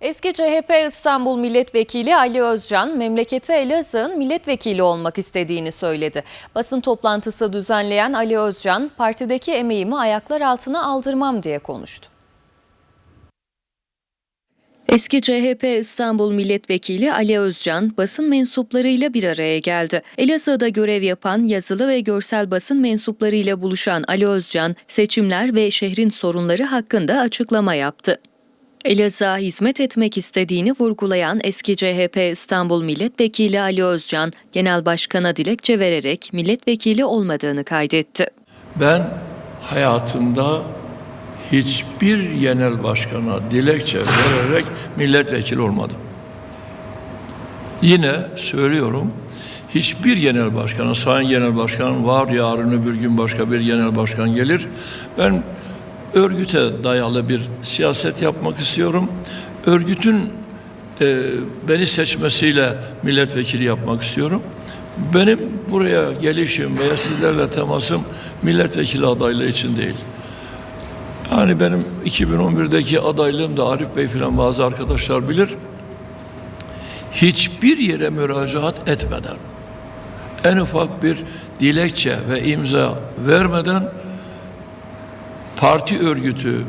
Eski CHP İstanbul Milletvekili Ali Özcan, memleketi Elazığ'ın milletvekili olmak istediğini söyledi. Basın toplantısı düzenleyen Ali Özcan, partideki emeğimi ayaklar altına aldırmam diye konuştu. Eski CHP İstanbul Milletvekili Ali Özcan basın mensuplarıyla bir araya geldi. Elazığ'da görev yapan yazılı ve görsel basın mensuplarıyla buluşan Ali Özcan, seçimler ve şehrin sorunları hakkında açıklama yaptı. Elazığ'a hizmet etmek istediğini vurgulayan eski CHP İstanbul Milletvekili Ali Özcan, Genel Başkan'a dilekçe vererek milletvekili olmadığını kaydetti. Ben hayatımda hiçbir genel başkana dilekçe vererek milletvekili olmadım. Yine söylüyorum, hiçbir genel başkana, sayın genel başkan var, yarın öbür gün başka bir genel başkan gelir. Ben örgüte dayalı bir siyaset yapmak istiyorum. Örgütün e, beni seçmesiyle milletvekili yapmak istiyorum. Benim buraya gelişim veya sizlerle temasım milletvekili adaylığı için değil. Yani benim 2011'deki adaylığım da Arif Bey filan bazı arkadaşlar bilir. Hiçbir yere müracaat etmeden, en ufak bir dilekçe ve imza vermeden parti örgütü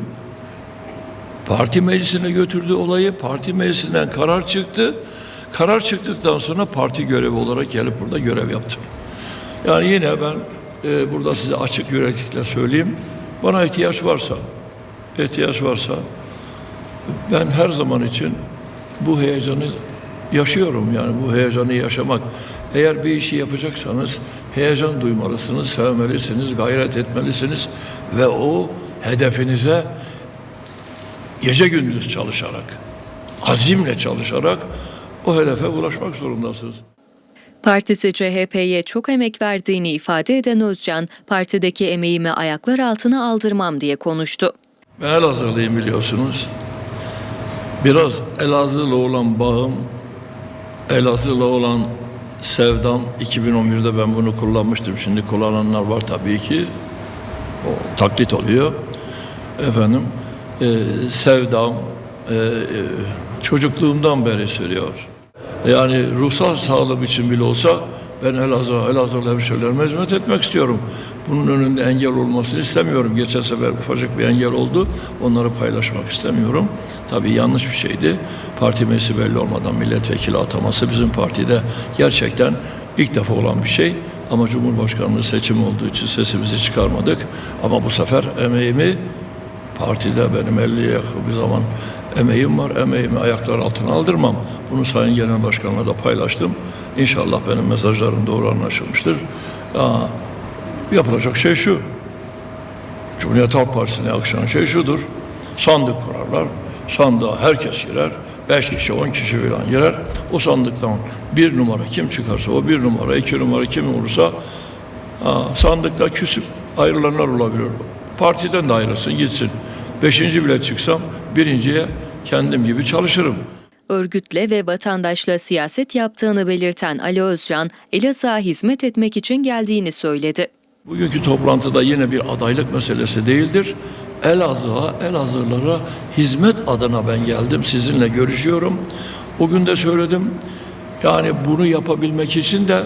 parti meclisine götürdü olayı. Parti meclisinden karar çıktı. Karar çıktıktan sonra parti görevi olarak gelip burada görev yaptım. Yani yine ben e, burada size açık yüreklikle söyleyeyim. Bana ihtiyaç varsa, ihtiyaç varsa ben her zaman için bu heyecanı yaşıyorum yani bu heyecanı yaşamak. Eğer bir işi yapacaksanız heyecan duymalısınız, sevmelisiniz, gayret etmelisiniz ve o hedefinize gece gündüz çalışarak, azimle çalışarak o hedefe ulaşmak zorundasınız. Partisi CHP'ye çok emek verdiğini ifade eden Özcan, partideki emeğimi ayaklar altına aldırmam diye konuştu. Ben Elazığlıyım biliyorsunuz. Biraz Elazığ'la olan bağım, Elazığ'la olan sevdam, 2011'de ben bunu kullanmıştım. Şimdi kullananlar var tabii ki. O taklit oluyor. Efendim, e, sevdam, e, e, çocukluğumdan beri sürüyor. Yani ruhsal sağlığım için bile olsa ben Elazığ, Elazığlı hemşehrilerime hizmet etmek istiyorum. Bunun önünde engel olmasını istemiyorum. Geçen sefer ufacık bir engel oldu. Onları paylaşmak istemiyorum. Tabii yanlış bir şeydi. Parti meclisi belli olmadan milletvekili ataması bizim partide gerçekten ilk defa olan bir şey. Ama Cumhurbaşkanlığı seçimi olduğu için sesimizi çıkarmadık. Ama bu sefer emeğimi partide benim 50'ye yakın bir zaman emeğim var. Emeğimi ayaklar altına aldırmam. Bunu Sayın Genel Başkan'la da paylaştım. İnşallah benim mesajlarım doğru anlaşılmıştır. Aa, yapılacak şey şu. Cumhuriyet Halk Partisi'ne yakışan şey şudur. Sandık kurarlar. Sandığa herkes girer. Beş kişi, on kişi falan girer. O sandıktan bir numara kim çıkarsa o bir numara, iki numara kim olursa aa, sandıkta küsüp ayrılanlar olabilir. Partiden de ayrılsın gitsin. Beşinci bile çıksam birinciye kendim gibi çalışırım. Örgütle ve vatandaşla siyaset yaptığını belirten Ali Özcan, Elazığ'a hizmet etmek için geldiğini söyledi. Bugünkü toplantıda yine bir adaylık meselesi değildir. Elazığ'a, Elazığlara hizmet adına ben geldim. Sizinle görüşüyorum. O gün de söyledim. Yani bunu yapabilmek için de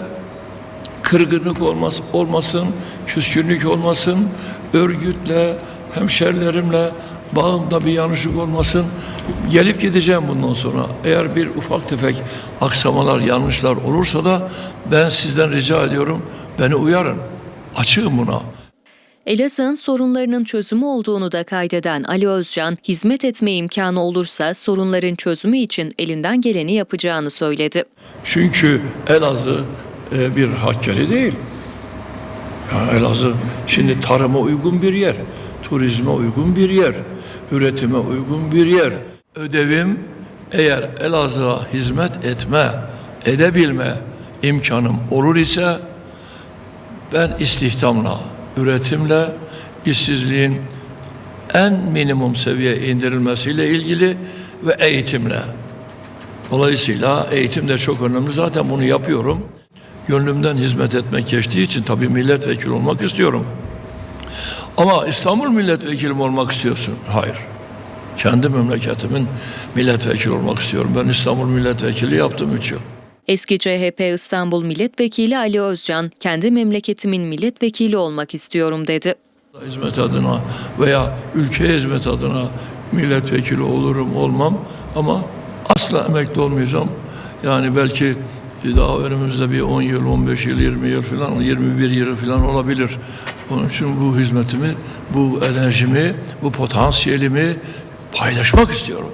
kırgınlık olmaz, olmasın, küskünlük olmasın, örgütle, hemşerilerimle bağımda bir yanlışlık olmasın. Gelip gideceğim bundan sonra. Eğer bir ufak tefek aksamalar, yanlışlar olursa da ben sizden rica ediyorum, beni uyarın. Açığım buna. Elazığ'ın sorunlarının çözümü olduğunu da kaydeden Ali Özcan, hizmet etme imkanı olursa sorunların çözümü için elinden geleni yapacağını söyledi. Çünkü Elazığ e, bir Hakkari değil. Yani Elazığ şimdi tarıma uygun bir yer, turizme uygun bir yer, üretime uygun bir yer. Ödevim eğer Elazığ'a hizmet etme, edebilme imkanım olur ise ben istihdamla, üretimle, işsizliğin en minimum seviye indirilmesiyle ilgili ve eğitimle. Dolayısıyla eğitim de çok önemli. Zaten bunu yapıyorum. Gönlümden hizmet etmek geçtiği için tabii milletvekili olmak istiyorum. Ama İstanbul milletvekili mi olmak istiyorsun? Hayır. Kendi memleketimin milletvekili olmak istiyorum. Ben İstanbul milletvekili yaptım 3 yıl. Eski CHP İstanbul Milletvekili Ali Özcan, kendi memleketimin milletvekili olmak istiyorum dedi. Hizmet adına veya ülkeye hizmet adına milletvekili olurum olmam ama asla emekli olmayacağım. Yani belki daha önümüzde bir 10 yıl, 15 yıl, 20 yıl falan, 21 yıl falan olabilir. Onun için bu hizmetimi, bu enerjimi, bu potansiyelimi paylaşmak istiyorum.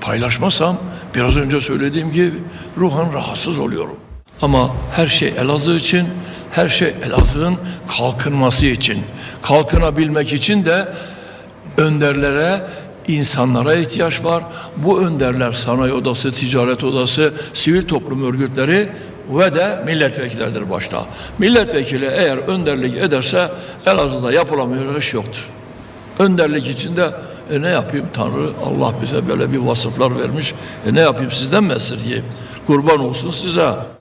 Paylaşmasam biraz önce söylediğim gibi ruhan rahatsız oluyorum. Ama her şey Elazığ için, her şey Elazığ'ın kalkınması için. Kalkınabilmek için de önderlere, insanlara ihtiyaç var. Bu önderler sanayi odası, ticaret odası, sivil toplum örgütleri ve de milletvekilleridir başta. Milletvekili eğer önderlik ederse Elazığ'da yapılamayacak iş yoktur. Önderlik içinde e ne yapayım Tanrı Allah bize böyle bir vasıflar vermiş. E ne yapayım sizden mi esirgeyim? Kurban olsun size.